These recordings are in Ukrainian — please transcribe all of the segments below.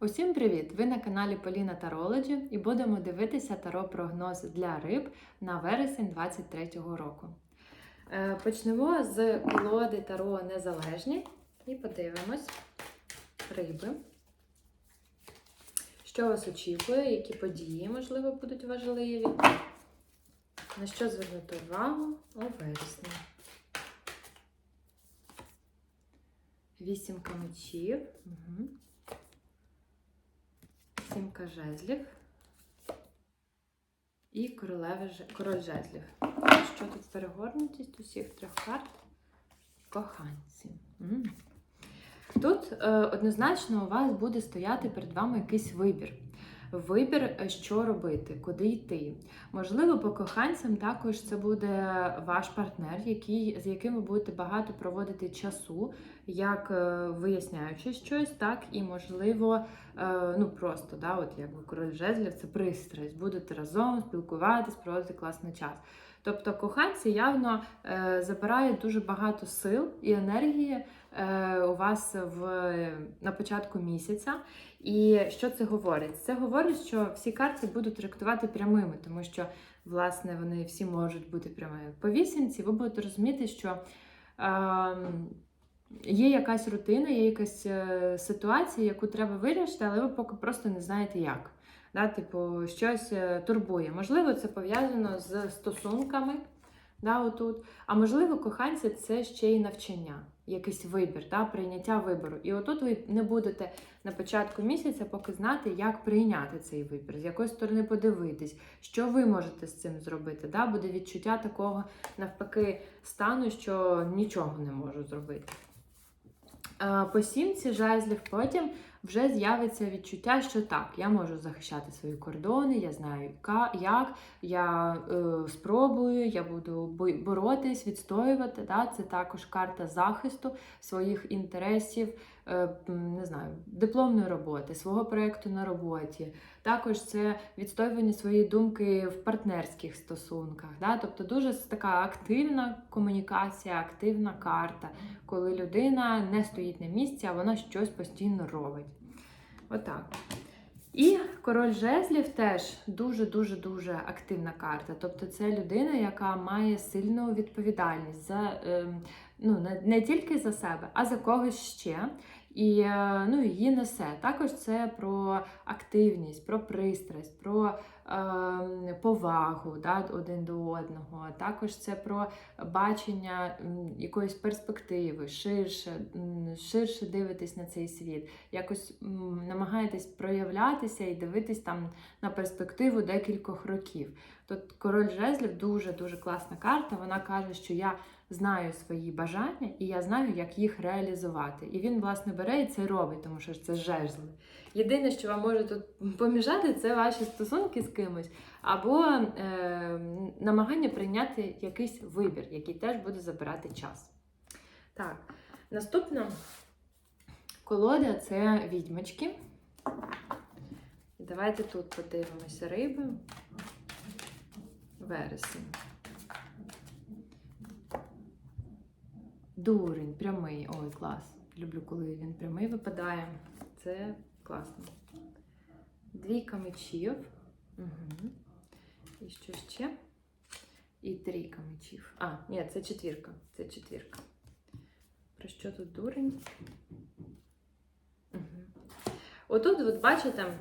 Усім привіт! Ви на каналі Поліна Тарологі і будемо дивитися таро прогноз для риб на вересень 2023 року. Е, Почнемо з колоди Таро Незалежні і подивимось риби. Що вас очікує, які події, можливо, будуть важливі? На що звернути увагу у вересні? Вісімка мечів. Угу. Сімка жезлів і королева король жезлів. Що тут перегорнутість усіх трьох карт? Коханці. Тут е, однозначно у вас буде стояти перед вами якийсь вибір. Вибір, е, що робити, куди йти. Можливо, по коханцям також це буде ваш партнер, який, з яким ви будете багато проводити часу, як е, виясняючи щось, так і можливо, ну просто да, от якби король жезлів це пристрасть. Будете разом спілкуватись, проводити класний час. Тобто коханці явно е, забирають дуже багато сил і енергії е, у вас в, на початку місяця. І що це говорить? Це говорить, що всі карти будуть трактувати прямими, тому що, власне, вони всі можуть бути прямими. По вісімці ви будете розуміти, що е, є якась рутина, є якась е, ситуація, яку треба вирішити, але ви поки просто не знаєте як. Да, Типу, щось е, турбує. Можливо, це пов'язано з стосунками. Да, отут. А можливо, коханці це ще й навчання, якийсь вибір, да, прийняття вибору. І отут ви не будете на початку місяця поки знати, як прийняти цей вибір, з якої сторони подивитись, що ви можете з цим зробити. Да? Буде відчуття такого навпаки стану, що нічого не можу зробити. По сімці жезлів потім вже з'явиться відчуття, що так, я можу захищати свої кордони, я знаю як, я е, спробую, я буду боротись, відстоювати. Да? Це також карта захисту своїх інтересів, не знаю, дипломної роботи, свого проєкту на роботі. Також це відстоювання своєї думки в партнерських стосунках. Да? Тобто дуже така активна комунікація, активна карта, коли людина не стоїть на місці, а вона щось постійно робить. Отак. І король жезлів теж дуже-дуже дуже активна карта. Тобто це людина, яка має сильну відповідальність за ем, ну, не тільки за себе, а за когось ще. І е, ну, її несе. Також це про активність, про пристрасть, про е, повагу да, один до одного. Також це про бачення якоїсь перспективи, ширше, ширше дивитись на цей світ. Якось намагаєтесь проявлятися і дивитись там на перспективу декількох років. Тут король жезлів дуже дуже класна карта. Вона каже, що я знаю свої бажання і я знаю, як їх реалізувати. І він, власне, бере і це робить, тому що це жезли. Єдине, що вам може тут поміжати, це ваші стосунки з кимось, або е, намагання прийняти якийсь вибір, який теж буде забирати час. Так, наступна колода це відьмочки. Давайте тут подивимося риби. Вересень. Дурень, прямий. Ой, клас. Люблю, коли він прямий випадає. Це класно. Двійка мечів. Угу. І що ще? І трійка мечів. А, ні, це четвірка. Це четвірка. Про що тут дурень? Угу. Отут, от бачите,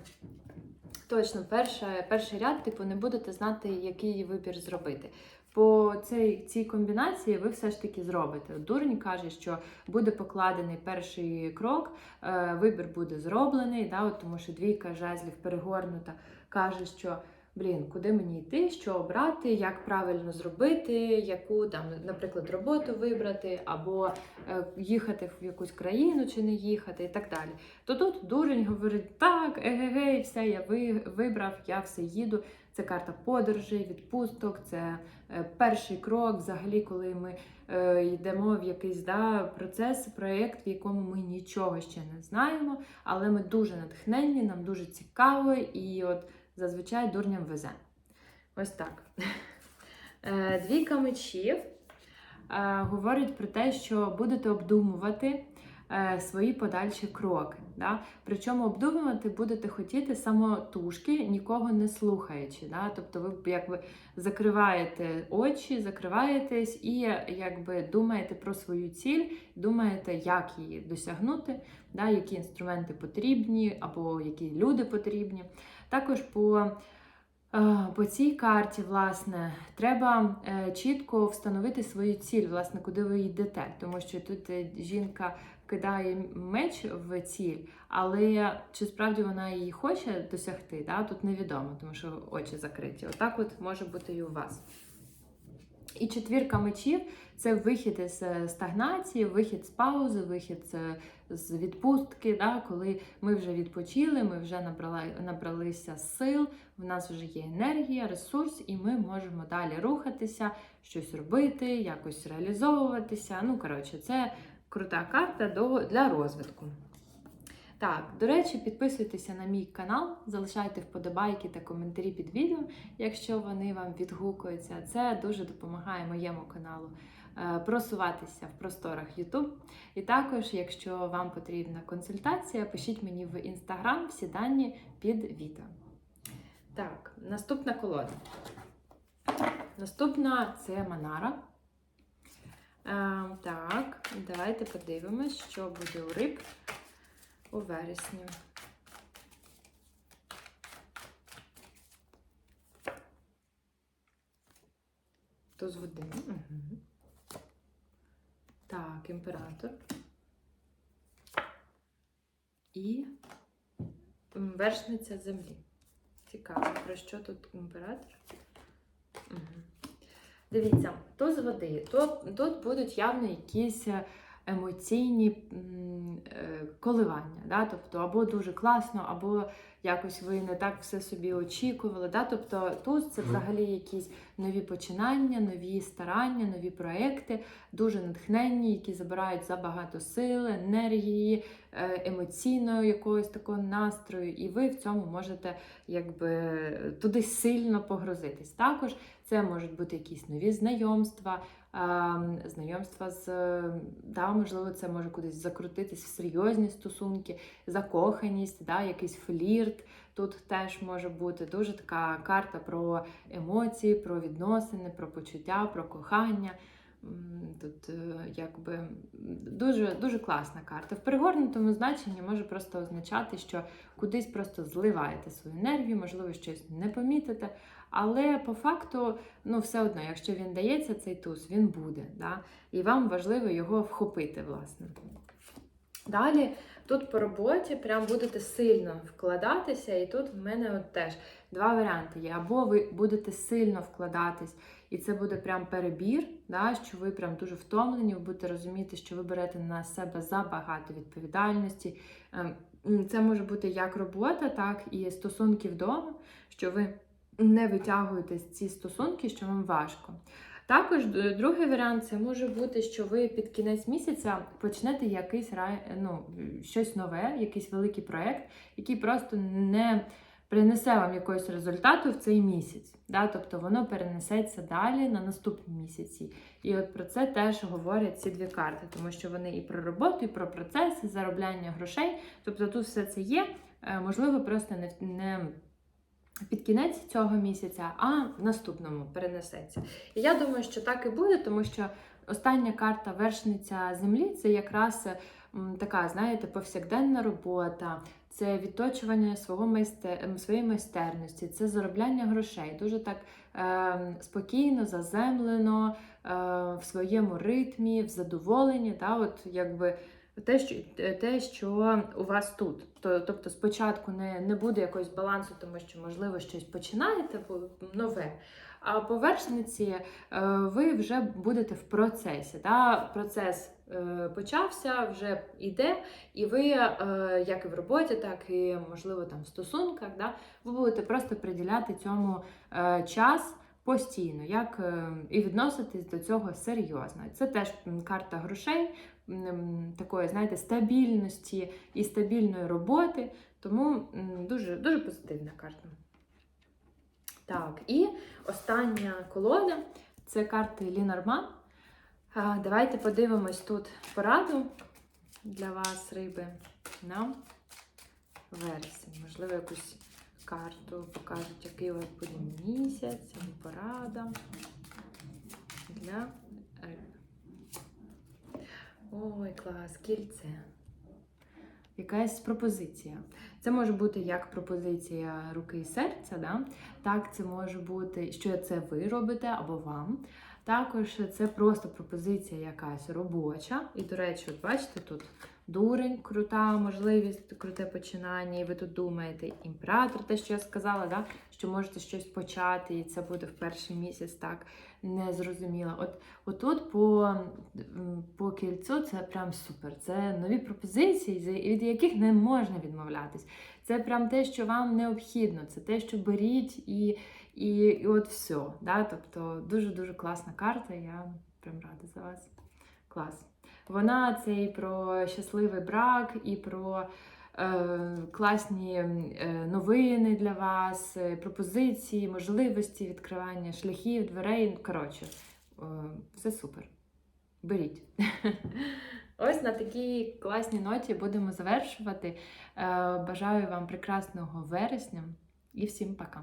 точно перша, перший ряд, типу, не будете знати, який вибір зробити. По цій, цій комбінації ви все ж таки зробите. Дурень каже, що буде покладений перший крок, е, вибір буде зроблений, да, от, тому що двійка жезлів перегорнута, каже, що блін, куди мені йти, що обрати, як правильно зробити, яку там, наприклад, роботу вибрати, або е, їхати в якусь країну чи не їхати, і так далі. То тут дурень говорить: так, егегей, все, я ви- вибрав, я все їду. Це карта подорожей, відпусток, це е, перший крок, взагалі, коли ми е, йдемо в якийсь да, процес, проєкт, в якому ми нічого ще не знаємо, але ми дуже натхненні, нам дуже цікаво, і от зазвичай дурням везе. Ось так. Е, Двійка мечів е, говорить про те, що будете обдумувати свої подальші кроки. Да? Причому обдумувати будете хотіти самотужки, нікого не слухаючи. Да? Тобто ви якби закриваєте очі, закриваєтесь і якби думаєте про свою ціль, думаєте, як її досягнути, да? які інструменти потрібні або які люди потрібні. Також по Е, По цій карті, власне, треба е, чітко встановити свою ціль, власне, куди ви йдете. Тому що тут е, жінка кидає меч в ціль, але чи справді вона її хоче досягти, да? тут невідомо, тому що очі закриті. Отак от може бути і у вас. І четвірка мечів це вихід із е, стагнації, вихід з паузи, вихід з, відпустки, да, коли ми вже відпочили, ми вже набрали, набралися сил, в нас вже є енергія, ресурс, і ми можемо далі рухатися, щось робити, якось реалізовуватися. Ну, коротше, це крута карта для розвитку. Так, до речі, підписуйтеся на мій канал, залишайте вподобайки та коментарі під відео, якщо вони вам відгукуються. Це дуже допомагає моєму каналу е, просуватися в просторах YouTube. І також, якщо вам потрібна консультація, пишіть мені в інстаграм всі дані під відео. Так, наступна колода. Наступна це Манара. Е, так, давайте подивимось, що буде у риб у вересні. То з води. Так, імператор. І вершниця землі. Цікаво, про що тут імператор? Дивіться, то з води, то, тут будуть явно якісь е, емоційні е, коливання. Да? Тобто, або дуже класно, або якось ви не так все собі очікували. Да? Тобто тут це взагалі якісь нові починання, нові старання, нові проекти, дуже натхненні, які забирають забагато сил, енергії, е, емоційного якогось такого настрою, і ви в цьому можете якби туди сильно погрузитись. Також це можуть бути якісь нові знайомства, ем, знайомства з да, можливо, це може кудись закрутитись в серйозні стосунки, закоханість, да, якийсь флірт. Тут теж може бути дуже така карта про емоції, про відносини, про почуття, про кохання. Тут е, якби дуже, дуже класна карта. В перегорнутому значенні може просто означати, що кудись просто зливаєте свою енергію, можливо, щось не помітите. Але по факту, ну, все одно, якщо він дається, цей туз, він буде. Да? І вам важливо його вхопити, власне. Далі, тут по роботі прям будете сильно вкладатися, і тут в мене от теж два варіанти є. Або ви будете сильно вкладатись, і це буде прям перебір, да, що ви прям дуже втомлені, ви будете розуміти, що ви берете на себе забагато відповідальності. Ем, Це може бути як робота, так і стосунки вдома, що ви не витягуєте ці стосунки, що вам важко. Також другий варіант це може бути, що ви під кінець місяця почнете якийсь рай- ну, щось нове, якийсь великий проект, який просто не принесе вам якогось результату в цей місяць. Да? Тобто воно перенесеться далі на наступні місяці. І от про це теж говорять ці дві карти, тому що вони і про роботу, і про процеси, заробляння грошей. Тобто тут все це є. Е, Можливо, просто не, не під кінець цього місяця, а в наступному перенесеться. І я думаю, що так і буде, тому що остання карта вершниця землі це якраз така, знаєте, повсякденна робота, це відточування свого майстер... своєї майстерності, це заробляння грошей. Дуже так е, спокійно, заземлено, е, в своєму ритмі, в задоволенні. Да? От, якби, те, що, те, що у вас тут. То- Тобто спочатку не, не буде якогось балансу, тому що, можливо, щось починаєте нове. А по вершниці е, ви вже будете в процесі. Да? Процес е, почався, вже йде, і ви, е, як і в роботі, так і, можливо, там в стосунках, да? ви будете просто приділяти цьому е, час. Постійно, як е, і відноситись до цього серйозно. Це теж карта грошей, такої, знаєте, стабільності і стабільної роботи. Тому дуже, дуже позитивна карта. Так, і остання колода це карти Лінарман. А, Давайте подивимось тут пораду для вас, риби, на вересень. Можливо, якусь карту покажуть, який у вас буде місяць або порада для риб. Ой, клас, кільце. Якась пропозиція. Це може бути як пропозиція руки і серця, да? так це може бути, що це ви робите або вам. Також це просто пропозиція якась робоча. І, до речі, от бачите, тут дурень, крута можливість, круте починання, і ви тут думаєте, імператор, те, що я сказала, да? що можете щось почати, і це буде в перший місяць так незрозуміло. От отут по, по кільцю це прям супер. Це нові пропозиції, від яких не можна відмовлятись. Це прям те, що вам необхідно, це те, що беріть і, і, і от все. Да? Тобто дуже-дуже класна карта. Я прям рада за вас. Клас. Вона це і про щасливий брак, і про е, класні е, новини для вас, е, пропозиції, можливості, відкривання шляхів, дверей. Ну, Коротше, е, все супер. Беріть. Ось на такій класній ноті будемо завершувати. Е, Бажаю вам прекрасного вересня і всім пока.